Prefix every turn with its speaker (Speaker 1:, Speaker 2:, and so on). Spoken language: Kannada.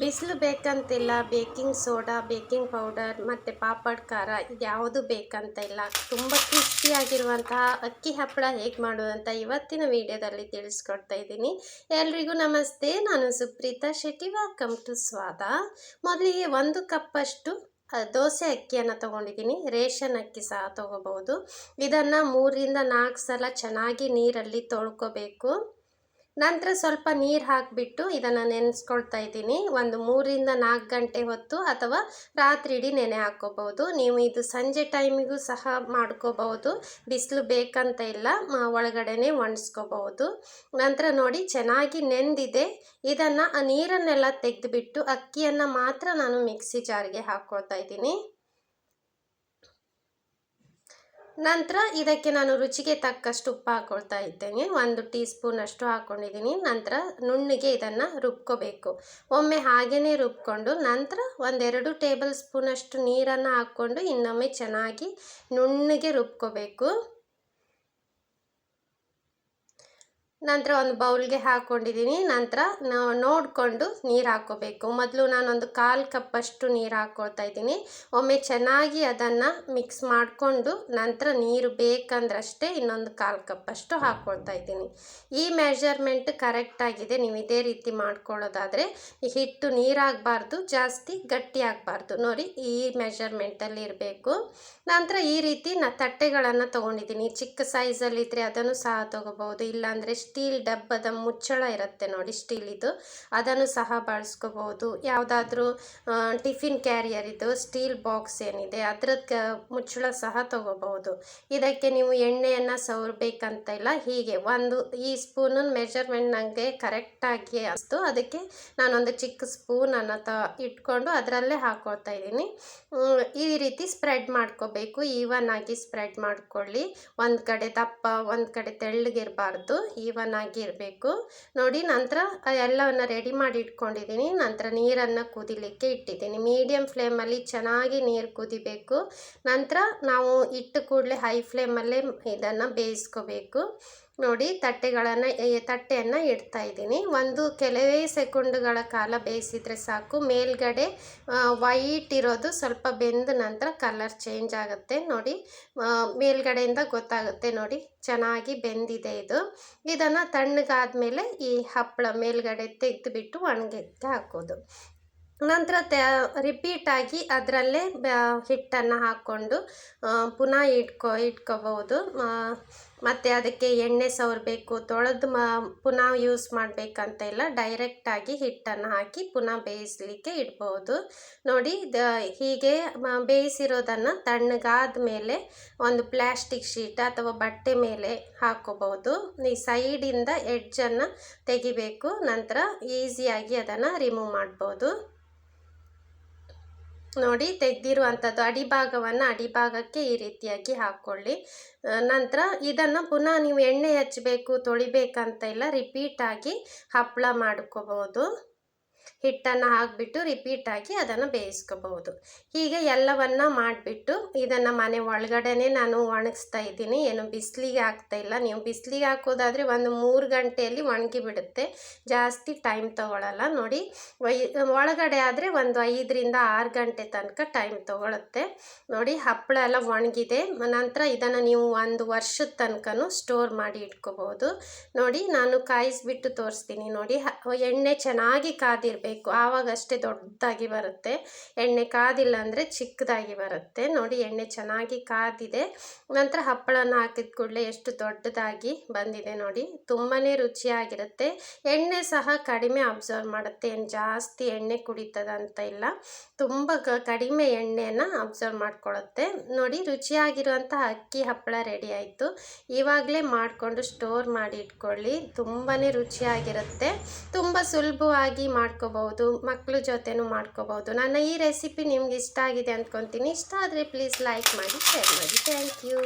Speaker 1: ಬಿಸಿಲು ಬೇಕಂತಿಲ್ಲ, ಬೇಕಿಂಗ್ ಸೋಡಾ, ಬೇಕಿಂಗ್ ಪೌಡರ್, ಮತ್ತು ಪಾಪಡ್, ಖಾರ ಯಾವುದು ಬೇಕಂತ ಇಲ್ಲ ತುಂಬ ಕ್ರಿಸ್ಪಿಯಾಗಿರುವಂತಹ ಅಕ್ಕಿ ಹಪ್ಪಳ ಹೇಗೆ ಮಾಡೋದಂತ ಇವತ್ತಿನ ವಿಡಿಯೋದಲ್ಲಿ ತಿಳಿಸ್ಕೊಡ್ತಾ ಇದ್ದೀನಿ. ಎಲ್ರಿಗೂ ನಮಸ್ತೆ, ನಾನು ಸುಪ್ರೀತಾ ಶೆಟ್ಟಿ. ವೆಲ್ಕಮ್ ಟು ಸ್ವಾದ. ಮೊದಲಿಗೆ ಒಂದು ಕಪ್ಪಷ್ಟು ದೋಸೆ ಅಕ್ಕಿಯನ್ನು ತೊಗೊಂಡಿದ್ದೀನಿ. ರೇಷನ್ ಅಕ್ಕಿ ಸಹ ತೊಗೋಬೋದು ಇದನ್ನು ಮೂರರಿಂದ ನಾಲ್ಕು ಸಲ ಚೆನ್ನಾಗಿ ನೀರಲ್ಲಿ ತೊಳ್ಕೊಬೇಕು. ನಂತರ ಸ್ವಲ್ಪ ನೀರು ಹಾಕಿಬಿಟ್ಟು ಇದನ್ನು ನೆನೆಸ್ಕೊಳ್ತಾ ಇದ್ದೀನಿ. ಒಂದು ಮೂರಿಂದ ನಾಲ್ಕು ಗಂಟೆ ಹೊತ್ತು ಅಥವಾ ರಾತ್ರಿ ಇಡೀ ನೆನೆ ಹಾಕ್ಕೋಬಹುದು ನೀವು ಇದು ಸಂಜೆ ಟೈಮಿಗೂ ಸಹ ಮಾಡ್ಕೋಬಹುದು. ಬಿಸಿಲು ಬೇಕಂತ ಇಲ್ಲ ಒಳಗಡೆನೆ ಒಣಸ್ಕೋಬಹುದು. ನಂತರ ನೋಡಿ, ಚೆನ್ನಾಗಿ ನೆಂದಿದೆ. ಇದನ್ನು ನೀರನ್ನೆಲ್ಲ ತೆಗೆದುಬಿಟ್ಟು ಅಕ್ಕಿಯನ್ನು ಮಾತ್ರ ನಾನು ಮಿಕ್ಸಿ ಜಾರ್ಗೆ ಹಾಕ್ಕೊಳ್ತಾ ಇದ್ದೀನಿ. ನಂತರ ಇದಕ್ಕೆ ನಾನು ರುಚಿಗೆ ತಕ್ಕಷ್ಟು ಉಪ್ಪು ಹಾಕ್ಕೊಳ್ತಾ ಇದ್ದೇನೆ. ಒಂದು ಟೀ ಸ್ಪೂನ್ ಅಷ್ಟು ಹಾಕ್ಕೊಂಡಿದ್ದೀನಿ ನಂತರ ನುಣ್ಣಗೆ ಇದನ್ನು ರುಬ್ಕೋಬೇಕು. ಒಮ್ಮೆ ಹಾಗೆಯೇ ರುಬ್ಕೊಂಡು ನಂತರ ಒಂದೆರಡು ಟೇಬಲ್ ಸ್ಪೂನಷ್ಟು ನೀರನ್ನು ಹಾಕ್ಕೊಂಡು ಇನ್ನೊಮ್ಮೆ ಚೆನ್ನಾಗಿ ನುಣ್ಣಗೆ ರುಬ್ಕೋಬೇಕು. ನಂತರ ಒಂದು ಬೌಲ್ಗೆ ಹಾಕ್ಕೊಂಡಿದ್ದೀನಿ ನಂತರ ನೋಡಿಕೊಂಡು ನೀರು ಹಾಕ್ಕೋಬೇಕು ಮೊದಲು ನಾನೊಂದು ಕಾಲು ಕಪ್ಪಷ್ಟು ನೀರು ಹಾಕ್ಕೊಳ್ತಾ ಇದ್ದೀನಿ. ಒಮ್ಮೆ ಚೆನ್ನಾಗಿ ಅದನ್ನು ಮಿಕ್ಸ್ ಮಾಡಿಕೊಂಡು ನಂತರ ನೀರು ಬೇಕಂದ್ರಷ್ಟೇ ಇನ್ನೊಂದು ಕಾಲು ಕಪ್ಪಷ್ಟು ಹಾಕ್ಕೊಳ್ತಾ ಇದ್ದೀನಿ. ಈ ಮೆಜರ್ಮೆಂಟ್ ಕರೆಕ್ಟಾಗಿದೆ ನೀವು ಇದೇ ರೀತಿ ಮಾಡ್ಕೊಳ್ಳೋದಾದರೆ ಹಿಟ್ಟು ನೀರಾಗಬಾರ್ದು, ಜಾಸ್ತಿ ಗಟ್ಟಿ ಆಗಬಾರ್ದು. ನೋಡಿ, ಈ ಮೆಷರ್ಮೆಂಟಲ್ಲಿ ಇರಬೇಕು. ನಂತರ ಈ ರೀತಿ ನಾ ತಟ್ಟೆಗಳನ್ನು ತೊಗೊಂಡಿದ್ದೀನಿ. ಚಿಕ್ಕ ಸೈಜಲ್ಲಿದ್ದರೆ ಅದನ್ನು ಸಹ ತೊಗೋಬೋದು ಇಲ್ಲಾಂದರೆ ಸ್ಟೀಲ್ ಡಬ್ಬದ ಮುಚ್ಚಳ ಇರುತ್ತೆ ನೋಡಿ ಸ್ಟೀಲಿದು ಅದನ್ನು ಸಹ ಬಳಸ್ಕೋಬೋದು ಯಾವುದಾದ್ರೂ ಟಿಫಿನ್ ಕ್ಯಾರಿಯರ್ ಇದು, ಸ್ಟೀಲ್ ಬಾಕ್ಸ್ ಏನಿದೆ ಅದರದ್ದು ಮುಚ್ಚಳ ಸಹ ತಗೋಬಹುದು. ಇದಕ್ಕೆ ನೀವು ಎಣ್ಣೆಯನ್ನು ಸವರ್ಬೇಕಂತ ಇಲ್ಲ, ಹೀಗೆ ಒಂದು ಈ ಸ್ಪೂನ್ ಮೆಜರ್ಮೆಂಟ್ ನನಗೆ ಕರೆಕ್ಟಾಗಿ ಅಸ್ತು. ಅದಕ್ಕೆ ನಾನೊಂದು ಚಿಕ್ಕ ಸ್ಪೂನನ್ನು ತ, ಇಟ್ಕೊಂಡು ಅದರಲ್ಲೇ ಹಾಕೊಳ್ತಾ ಇದ್ದೀನಿ. ಈ ರೀತಿ ಸ್ಪ್ರೆಡ್ ಮಾಡ್ಕೋಬೇಕು. ಈವನ್ ಆಗಿ ಸ್ಪ್ರೆಡ್ ಮಾಡ್ಕೊಳ್ಳಿ. ಒಂದು ಕಡೆ ದಪ್ಪ, ಒಂದು ಕಡೆ ತೆಳ್ಳಗಿರಬಾರ್ದು. ಈವನ್ ಇರಬೇಕು ನೋಡಿ ನಂತರ ಎಲ್ಲವನ್ನು ರೆಡಿ ಮಾಡಿ ಇಟ್ಕೊಂಡಿದ್ದೀನಿ. ನಂತರ ನೀರನ್ನು ಕುದಿಲಿಕ್ಕೆ ಇಟ್ಟಿದ್ದೀನಿ. ಮೀಡಿಯಮ್ ಫ್ಲೇಮಲ್ಲಿ ಚೆನ್ನಾಗಿ ನೀರು ಕುದಿಬೇಕು. ನಂತರ ನಾವು ಇಟ್ಟು ಕೂಡಲೇ ಹೈ ಫ್ಲೇಮಲ್ಲೇ ಇದನ್ನು ಬೇಯಿಸ್ಕೋಬೇಕು. ನೋಡಿ ತಟ್ಟೆಗಳನ್ನು ತಟ್ಟೆಯನ್ನು ಇಡ್ತಾ ಇದ್ದೀನಿ. ಒಂದು ಕೆಲವೇ ಸೆಕೆಂಡುಗಳ ಕಾಲ ಬೇಯಿಸಿದರೆ ಸಾಕು. ಮೇಲ್ಗಡೆ ವೈಟ್ ಇರೋದು ಸ್ವಲ್ಪ ಬೆಂದ ನಂತರ ಕಲರ್ ಚೇಂಜ್ ಆಗುತ್ತೆ. ನೋಡಿ ಮೇಲ್ಗಡೆಯಿಂದ ಗೊತ್ತಾಗುತ್ತೆ. ನೋಡಿ, ಚೆನ್ನಾಗಿ ಬೆಂದಿದೆ ಇದು. ಇದನ್ನು ತಣ್ಣಗಾದ್ಮೇಲೆ ಈ ಹಪ್ಪಳ ಮೇಲ್ಗಡೆ ತೆಗೆದುಬಿಟ್ಟು ಒಣಗಕ್ಕೆ ಹಾಕೋದು. ನಂತರ ತ ರಿಪೀಟಾಗಿ ಅದರಲ್ಲೇ ಹಿಟ್ಟನ್ನು ಹಾಕ್ಕೊಂಡು ಪುನಃ ಇಟ್ಕೊ, ಇಟ್ಕೋಬಹುದು. ಮತ್ತು ಅದಕ್ಕೆ ಎಣ್ಣೆ ಸವರಬೇಕು ತೊಳೆದು ಮ, ಪುನಃ ಯೂಸ್ ಮಾಡಬೇಕಂತ ಇಲ್ಲ ಡೈರೆಕ್ಟಾಗಿ ಹಿಟ್ಟನ್ನು ಹಾಕಿ ಪುನಃ ಬೇಯಿಸಲಿಕ್ಕೆ ಇಡ್ಬೋದು. ನೋಡಿ, ದ, ಹೀಗೆ ಬೇಯಿಸಿರೋದನ್ನು ತಣ್ಣಗಾದ ಮೇಲೆ ಒಂದು ಪ್ಲ್ಯಾಸ್ಟಿಕ್ ಶೀಟ್ ಅಥವಾ ಬಟ್ಟೆ ಮೇಲೆ ಹಾಕೋಬಹುದು. ಈ ಸೈಡಿಂದ ಎಡ್ಜನ್ನು ತೆಗಿಬೇಕು, ನಂತರ ಈಸಿಯಾಗಿ ಅದನ್ನು ರಿಮೂವ್ ಮಾಡ್ಬೋದು. ನೋಡಿ ತೆಗೆದಿರುವಂಥದ್ದು ಅಡಿಭಾಗವನ್ನು ಅಡಿಭಾಗಕ್ಕೆ ಈ ರೀತಿಯಾಗಿ ಹಾಕ್ಕೊಳ್ಳಿ. ನಂತರ ಇದನ್ನು ಪುನಃ ನೀವು ಎಣ್ಣೆ ಹಚ್ಚಬೇಕು, ತೊಳಿಬೇಕಂತ ಇಲ್ಲ ರಿಪೀಟಾಗಿ ಹಪ್ಪಳ ಮಾಡ್ಕೋಬೋದು. ಹಿಟ್ಟನ್ನು ಹಾಕಿಬಿಟ್ಟು ರಿಪೀಟಾಗಿ ಅದನ್ನು ಬೇಯಿಸ್ಕೋಬಹುದು. ಹೀಗೆ ಎಲ್ಲವನ್ನು ಮಾಡಿಬಿಟ್ಟು ಇದನ್ನು ಮನೆ ಒಳಗಡೆನೆ ನಾನು ಒಣಗಿಸ್ತಾ ಇದ್ದೀನಿ. ಏನು ಬಿಸಿಲಿಗೆ ಹಾಕ್ತಾ ಇಲ್ಲ. ನೀವು ಬಿಸಿಲಿಗೆ ಹಾಕೋದಾದರೆ ಒಂದು ಮೂರು ಗಂಟೆಯಲ್ಲಿ ಒಣಗಿ ಬಿಡುತ್ತೆ. ಜಾಸ್ತಿ ಟೈಮ್ ತೊಗೊಳಲ್ಲ. ನೋಡಿ ಒಳಗಡೆ ಆದರೆ ಒಂದು ಐದರಿಂದ ಆರು ಗಂಟೆ ತನಕ ಟೈಮ್ ತೊಗೊಳುತ್ತೆ. ನೋಡಿ, ಹಪ್ಪಳ ಎಲ್ಲ ಒಣಗಿದೆ. ನಂತರ ಇದನ್ನು ನೀವು ಒಂದು ವರ್ಷದ ತನಕನೂ ಸ್ಟೋರ್ ಮಾಡಿ ಇಟ್ಕೋಬಹುದು. ನೋಡಿ, ನಾನು ಕಾಯಿಸ್ಬಿಟ್ಟು ತೋರಿಸ್ತೀನಿ. ನೋಡಿ ಎಣ್ಣೆ ಚೆನ್ನಾಗಿ ಕಾದಿರಬೇಕು ಬೇಕು ಆವಾಗಷ್ಟೇ ದೊಡ್ಡದಾಗಿ ಬರುತ್ತೆ. ಎಣ್ಣೆ ಕಾದಿಲ್ಲ ಅಂದರೆ ಚಿಕ್ಕದಾಗಿ ಬರುತ್ತೆ. ನೋಡಿ, ಎಣ್ಣೆ ಚೆನ್ನಾಗಿ ಕಾದಿದೆ. ನಂತರ ಹಪ್ಪಳನ ಹಾಕಿದ ಕೂಡಲೇ ಎಷ್ಟು ದೊಡ್ಡದಾಗಿ ಬಂದಿದೆ ನೋಡಿ. ತುಂಬಾ ರುಚಿಯಾಗಿರುತ್ತೆ. ಎಣ್ಣೆ ಸಹ ಕಡಿಮೆ ಅಬ್ಸರ್ವ್ ಮಾಡುತ್ತೆ. ಏನು ಜಾಸ್ತಿ ಎಣ್ಣೆ ಕುಡಿತದಂತ ಇಲ್ಲ. ತುಂಬ ಕಡಿಮೆ ಎಣ್ಣೆನ ಅಬ್ಸರ್ವ್ ಮಾಡ್ಕೊಳ್ಳುತ್ತೆ. ನೋಡಿ, ರುಚಿಯಾಗಿರುವಂಥ ಅಕ್ಕಿ ಹಪ್ಪಳ ರೆಡಿ ಆಯಿತು. ಇವಾಗಲೇ ಮಾಡಿಕೊಂಡು ಸ್ಟೋರ್ ಮಾಡಿ ಇಟ್ಕೊಳ್ಳಿ. ತುಂಬಾ ರುಚಿಯಾಗಿರುತ್ತೆ. ತುಂಬ ಸುಲಭವಾಗಿ ಮಾಡ್ಕೋಬಹುದು ಮಾಡ್ಕೋಬೋದು ಮಕ್ಕಳ ಜೊತೆನೂ ಮಾಡ್ಕೋಬೋದು ನನ್ನ ಈ ರೆಸಿಪಿ ನಿಮ್ಗೆ ಇಷ್ಟ ಆಗಿದೆ ಅಂದ್ಕೊತೀನಿ. ಇಷ್ಟ ಆದರೆ ಪ್ಲೀಸ್ ಲೈಕ್ ಮಾಡಿ ಶೇರ್ ಮಾಡಿ. Thank you